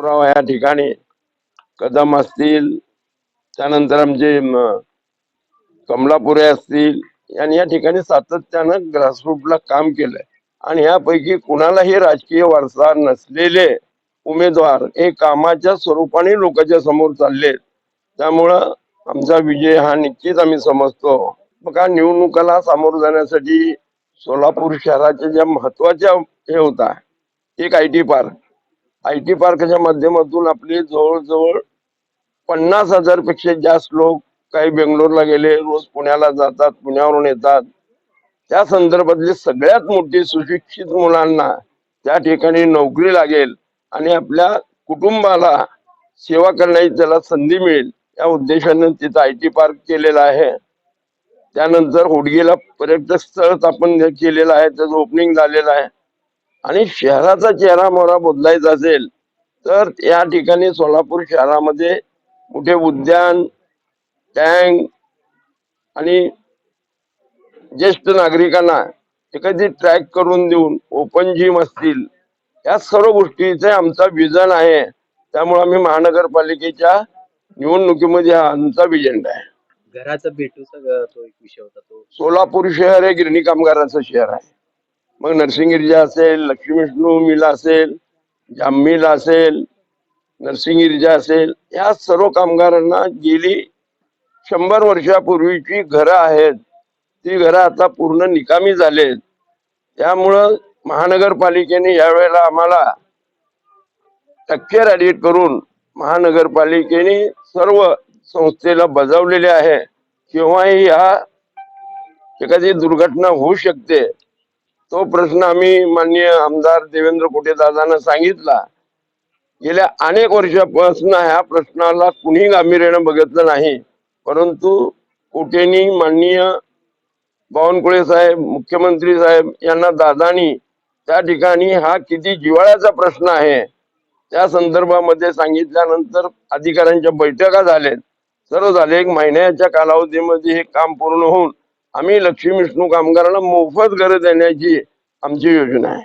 पुरावा या ठिकाणी कदम असतील त्यानंतर आमचे कमलापुरे असतील यांनी या ठिकाणी सातत्यानं ग्रासरूटला काम केलंय. आणि यापैकी कुणालाही राजकीय वारसा नसलेले उमेदवार हे कामाच्या स्वरूपाने लोकांच्या समोर चालले त्यामुळं आमचा विजय हा निश्चित आम्ही समजतो. बघा निवडणुकाला सामोरं जाण्यासाठी सोलापूर शहराच्या ज्या महत्त्वाच्या हे होता एक I T park I T पार्कच्या माध्यमातून आपले जवळजवळ पन्नास हजारपेक्षा जास्त लोक काही बेंगलोरला गेले रोज पुण्याला जातात पुण्यावरून येतात. त्या संदर्भातली सगळ्यात मोठी सुशिक्षित मुलांना त्या ठिकाणी नोकरी लागेल आणि आपल्या कुटुंबाला सेवा करण्याची त्याला संधी मिळेल या उद्देशाने तिथं आय टी पार्क केलेला आहे. त्यानंतर होडगेला पर्यटक स्थळ आपण केलेलं आहे त्याचं ओपनिंग झालेलं आहे. आणि शहराचा चेहरा मोहरा बदलायचा असेल तर या ठिकाणी सोलापूर शहरामध्ये मोठे उद्यान टँक आणि ज्येष्ठ नागरिकांना एखादी ट्रॅक करून देऊन ओपन जिम असतील या सर्व गोष्टीचे आमचा विजन आहे. त्यामुळे आम्ही महानगरपालिकेच्या निवडणुकीमध्ये हा आमचा विजन आहे. घराचं भेटूचा तो एक विषय होता तो. सोलापूर शहर हे गिरणी कामगाराचं शहर आहे. मग नरसिंगिरीजा असेल लक्ष्मी विष्णू मिल असेल जाम असेल नरसिंगिरीजा असेल या सर्व कामगारांना गेली शंभर वर्षापूर्वीची घरं आहेत. ती घरं आता पूर्ण निकामी झालेत. त्यामुळं महानगरपालिकेने यावेळेला आम्हाला टक्केर ऍडिट करून महानगरपालिकेने सर्व संस्थेला बजावलेले आहे. केव्हाही ह्या एखादी दुर्घटना होऊ शकते. तो प्रश्न आम्ही माननीय आमदार देवेंद्र कोटे दादांना सांगितला. गेल्या अनेक वर्षापासून ह्या प्रश्नाला कुणी गांभीर्यानं बघितलं नाही. परंतु कोटेनी माननीय बावनकुळे साहेब मुख्यमंत्री साहेब यांना दादानी त्या ठिकाणी हा किती जिव्हाळ्याचा प्रश्न आहे त्या संदर्भामध्ये सांगितल्यानंतर अधिकाऱ्यांच्या बैठका झाल्यात सर्व झाले एक महिन्याच्या कालावधीमध्ये हे काम पूर्ण होऊन आम्ही लक्ष्मी विष्णू कामगारांना मोफत घरं देण्याची आमची योजना आहे.